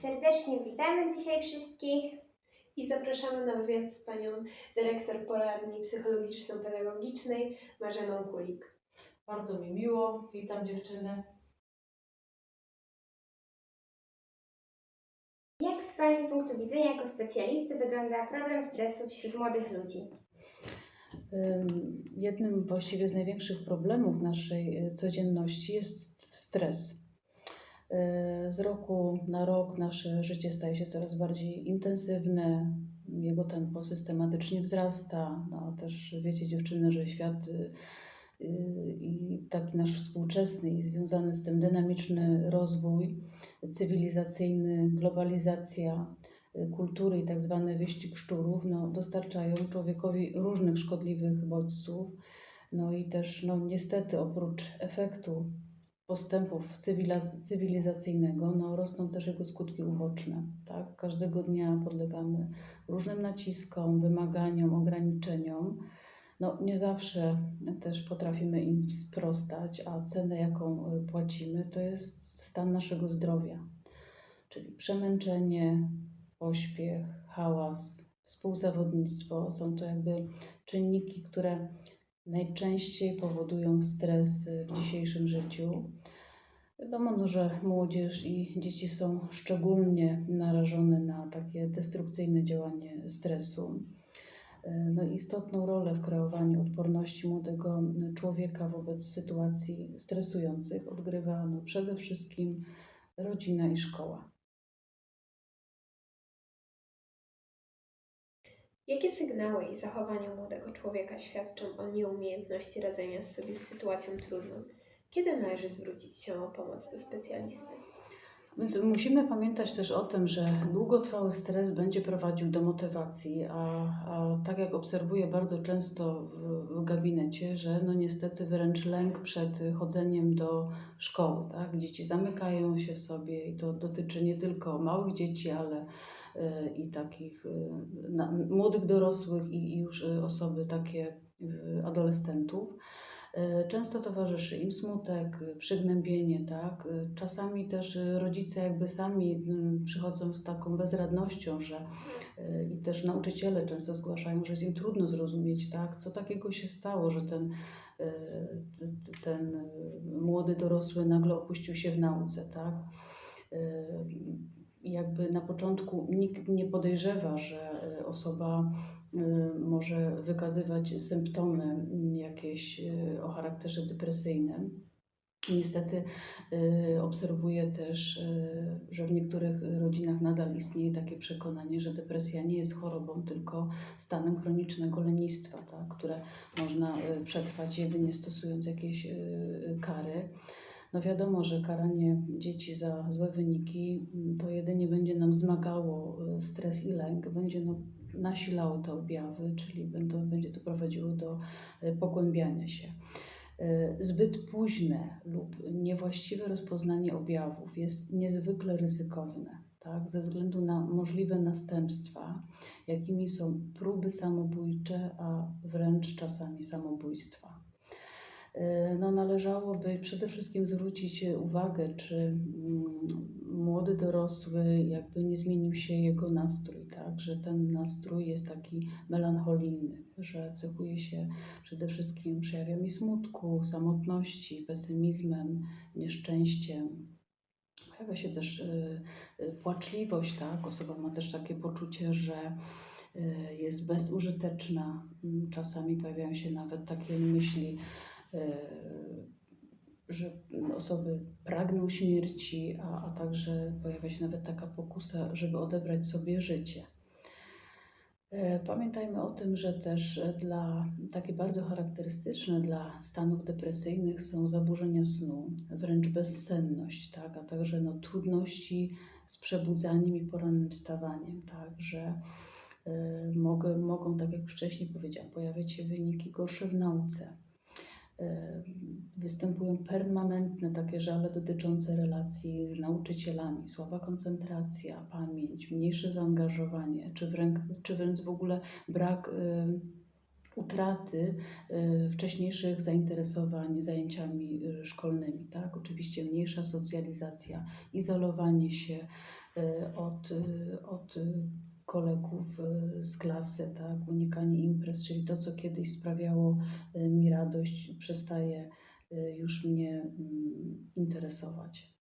Serdecznie witamy dzisiaj wszystkich. I zapraszamy na wywiad z panią dyrektor poradni psychologiczno-pedagogicznej Marzeną Kulik. Bardzo mi miło. Witam dziewczyny. Jak z Pani punktu widzenia jako specjalisty wygląda problem stresu wśród młodych ludzi? Ym, Jednym właściwie z największych problemów naszej y, codzienności jest stres. Z roku na rok nasze życie staje się coraz bardziej intensywne, jego tempo systematycznie wzrasta. No, też wiecie dziewczyny, że świat y, y, i taki nasz współczesny i związany z tym dynamiczny rozwój cywilizacyjny, globalizacja y, kultury i tak zwany wyścig szczurów no, dostarczają człowiekowi różnych szkodliwych bodźców. No i też no, niestety oprócz efektu postępów cywiliz- cywilizacyjnego no, rosną też jego skutki uboczne. Tak? Każdego dnia podlegamy różnym naciskom, wymaganiom, ograniczeniom. No, nie zawsze też potrafimy im sprostać, a cenę, jaką y, płacimy, to jest stan naszego zdrowia, czyli przemęczenie, pośpiech, hałas, współzawodnictwo. Są to jakby czynniki, które najczęściej powodują stres w dzisiejszym życiu. Wiadomo, no, że młodzież i dzieci są szczególnie narażone na takie destrukcyjne działanie stresu. E, No, istotną rolę w kreowaniu odporności młodego człowieka wobec sytuacji stresujących odgrywa no, przede wszystkim rodzina i szkoła. Jakie sygnały i zachowania młodego człowieka świadczą o nieumiejętności radzenia sobie z sytuacją trudną? Kiedy należy zwrócić się o pomoc do specjalisty? Więc musimy pamiętać też o tym, że długotrwały stres będzie prowadził do motywacji, a, a tak jak obserwuję bardzo często w, w gabinecie, że no niestety wręcz lęk przed chodzeniem do szkoły. Tak? Dzieci zamykają się w sobie i to dotyczy nie tylko małych dzieci, ale y, i takich y, na, młodych dorosłych i, i już y, osoby takie y, adolescentów. Y, Często towarzyszy im smutek, y, przygnębienie, tak? Y, Czasami też rodzice jakby sami mm, przychodzą z taką bezradnością, że i też nauczyciele często zgłaszają, że jest im trudno zrozumieć, tak? Co takiego się stało, że ten, ten młody dorosły nagle opuścił się w nauce, tak? Jakby na początku nikt nie podejrzewa, że osoba może wykazywać symptomy jakieś y, o charakterze depresyjnym. Niestety y, obserwuję też, y, że w niektórych rodzinach nadal istnieje takie przekonanie, że depresja nie jest chorobą, tylko stanem chronicznego lenistwa, tak, które można y, przetrwać jedynie stosując jakieś y, kary. No wiadomo, że karanie dzieci za złe wyniki mm, to jedynie będzie nam wzmagało y, stres i lęk, będzie no, nasilało te objawy, czyli będą, będzie to prowadziło do y, pogłębiania się. Y, Zbyt późne lub niewłaściwe rozpoznanie objawów jest niezwykle ryzykowne, tak, ze względu na możliwe następstwa, jakimi są próby samobójcze, a wręcz czasami samobójstwa. Y, No, należałoby przede wszystkim zwrócić uwagę, czy mm, młody dorosły jakby nie zmienił się jego nastrój, tak, że ten nastrój jest taki melancholijny, że cechuje się przede wszystkim przejawami smutku, samotności, pesymizmem, nieszczęściem. Pojawia się też y, y, płaczliwość, tak, osoba ma też takie poczucie, że jest bezużyteczna. Mm, Czasami pojawiają się nawet takie myśli, że osoby pragną śmierci, a, a także pojawia się nawet taka pokusa, żeby odebrać sobie życie. E, Pamiętajmy o tym, że też e, dla takie bardzo charakterystyczne dla stanów depresyjnych są zaburzenia snu, wręcz bezsenność, tak, a także no, trudności z przebudzaniem i porannym wstawaniem, tak, że y, mogę, mogą, tak jak wcześniej powiedziałam, pojawiać się wyniki gorsze w nauce. E, Występują permanentne takie żale dotyczące relacji z nauczycielami, słaba koncentracja, pamięć, mniejsze zaangażowanie, czy wręcz, czy wręcz w ogóle brak utraty wcześniejszych zainteresowań zajęciami y, szkolnymi. Tak? Oczywiście mniejsza socjalizacja, izolowanie się y, od, y, od kolegów y, z klasy, tak? unikanie imprez, czyli to, co kiedyś sprawiało y, mi radość, przestaje y, już mnie mm, interesować.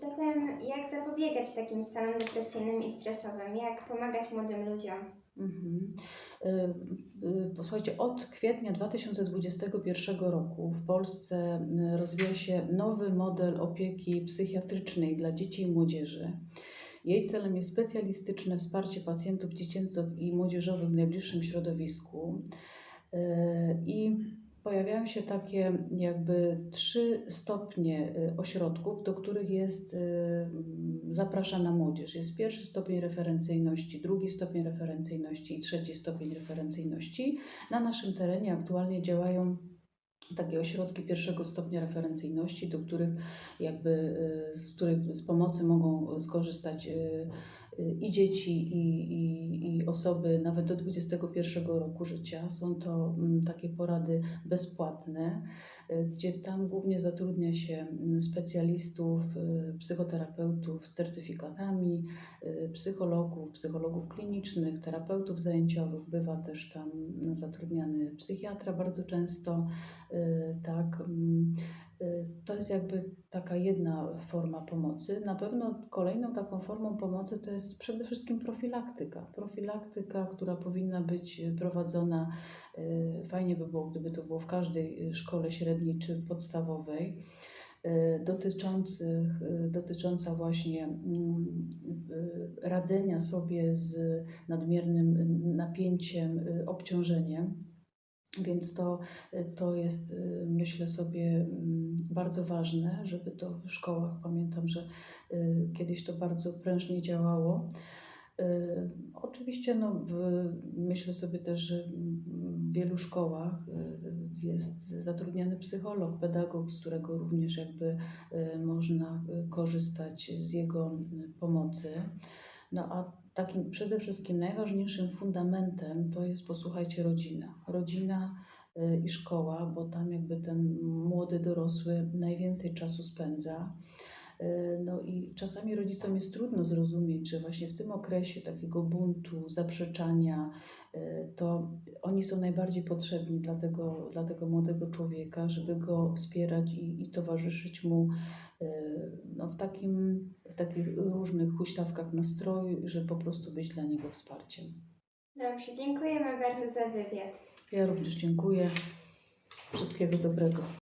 Zatem jak zapobiegać takim stanom depresyjnym i stresowym? Jak pomagać młodym ludziom? Mhm. Y, y, Posłuchajcie, od kwietnia 2021 roku w Polsce y, rozwija się nowy model opieki psychiatrycznej dla dzieci i młodzieży. Jej celem jest specjalistyczne wsparcie pacjentów dziecięcych i młodzieżowych w najbliższym środowisku. Y, I pojawiają się takie jakby trzy stopnie y, ośrodków, do których jest y, zapraszana młodzież. Jest pierwszy stopień referencyjności, drugi stopień referencyjności i trzeci stopień referencyjności. Na naszym terenie aktualnie działają takie ośrodki pierwszego stopnia referencyjności, do których jakby y, z których z pomocy mogą skorzystać i dzieci, i, i osoby nawet do 21 roku życia. Są to mm, takie porady bezpłatne, y, gdzie tam głównie zatrudnia się mm, specjalistów, y, psychoterapeutów z certyfikatami, y, psychologów, psychologów klinicznych, terapeutów zajęciowych. Bywa też tam zatrudniany psychiatra bardzo często. Tak, mm, to jest jakby taka jedna forma pomocy. Na pewno kolejną taką formą pomocy to jest przede wszystkim profilaktyka. Profilaktyka, która powinna być prowadzona, y, fajnie by było, gdyby to było w każdej y, szkole średniej czy podstawowej, y, dotyczących, y, dotycząca właśnie mm, y, radzenia sobie z nadmiernym napięciem, y, obciążeniem. Więc to, to jest, y, myślę sobie, mm, bardzo ważne, żeby to w szkołach, pamiętam, że y, kiedyś to bardzo prężnie działało. Y, Oczywiście no, myślę sobie też, że w wielu szkołach y, jest zatrudniany psycholog, pedagog, z którego również jakby y, można y, korzystać z jego y, pomocy. No a takim przede wszystkim najważniejszym fundamentem to jest, posłuchajcie, rodzina. Rodzina y, i szkoła, bo tam jakby ten młody dorosły najwięcej czasu spędza. Y, No i czasami rodzicom jest trudno zrozumieć, że właśnie w tym okresie takiego buntu, zaprzeczania, to oni są najbardziej potrzebni dla tego, dla tego młodego człowieka, żeby go wspierać i, i towarzyszyć mu y, no, w, takim, w takich różnych huśtawkach nastroju żeby po prostu być dla niego wsparciem. Dobrze, dziękujemy bardzo za wywiad. Ja również dziękuję. Wszystkiego dobrego.